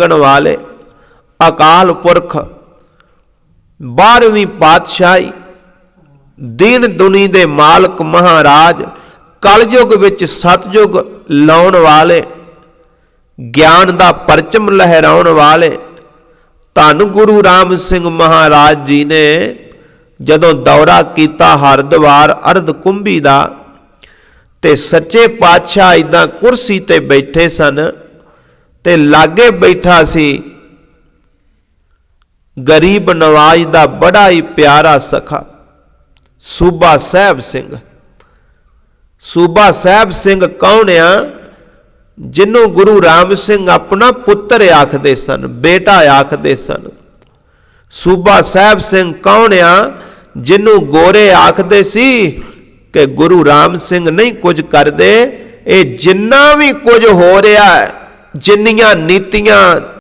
ਮੰਗਣ ਵਾਲੇ, ਅਕਾਲ ਪੁਰਖ 12ਵੀਂ ਪਾਤਸ਼ਾਹੀ, ਦੀਨ ਦੁਨੀ ਦੇ ਮਾਲਕ ਮਹਾਰਾਜ, ਕਲਯੁਗ ਵਿੱਚ ਸਤਜੁਗ ਲਾਉਣ ਵਾਲੇ, ਗਿਆਨ ਦਾ ਪਰਚਮ ਲਹਿਰਾਉਣ ਵਾਲੇ, ਧੰਨ ਗੁਰੂ ਰਾਮ ਸਿੰਘ ਮਹਾਰਾਜ ਜੀ ਨੇ ਜਦੋਂ ਦੌਰਾ ਕੀਤਾ ਹਰਿਦੁਆਰ ਅਰਧ ਕੁੰਭੀ ਦਾ, ਤੇ ਸੱਚੇ ਪਾਤਸ਼ਾਹ ਇਦਾਂ ਕੁਰਸੀ ਤੇ ਬੈਠੇ ਸਨ ਤੇ ਲਾਗੇ ਬੈਠਾ ਸੀ। ਗਰੀਬ ਨਵਾਜ ਦਾ ਬੜਾ ਹੀ ਪਿਆਰਾ ਸਖਾ, ਸੂਬਾ ਸਾਹਿਬ ਸਿੰਘ। ਸੂਬਾ ਸਾਹਿਬ ਸਿੰਘ ਕੌਣ ਆ? ਜਿਹਨੂੰ ਗੁਰੂ ਰਾਮ ਸਿੰਘ ਆਪਣਾ ਪੁੱਤਰ ਆਖਦੇ ਸਨ, ਬੇਟਾ ਆਖਦੇ ਸਨ। ਸੂਬਾ ਸਾਹਿਬ ਸਿੰਘ ਕੌਣ ਆ? ਜਿਹਨੂੰ ਗੋਰੇ ਆਖਦੇ ਸੀ ਕਿ ਗੁਰੂ ਰਾਮ ਸਿੰਘ ਨਹੀਂ ਕੁਝ ਕਰਦੇ, ਇਹ ਜਿੰਨਾ ਵੀ ਕੁਝ ਹੋ ਰਿਹਾ ਹੈ ਜਿੰਨੀਆਂ ਨੀਤੀਆਂ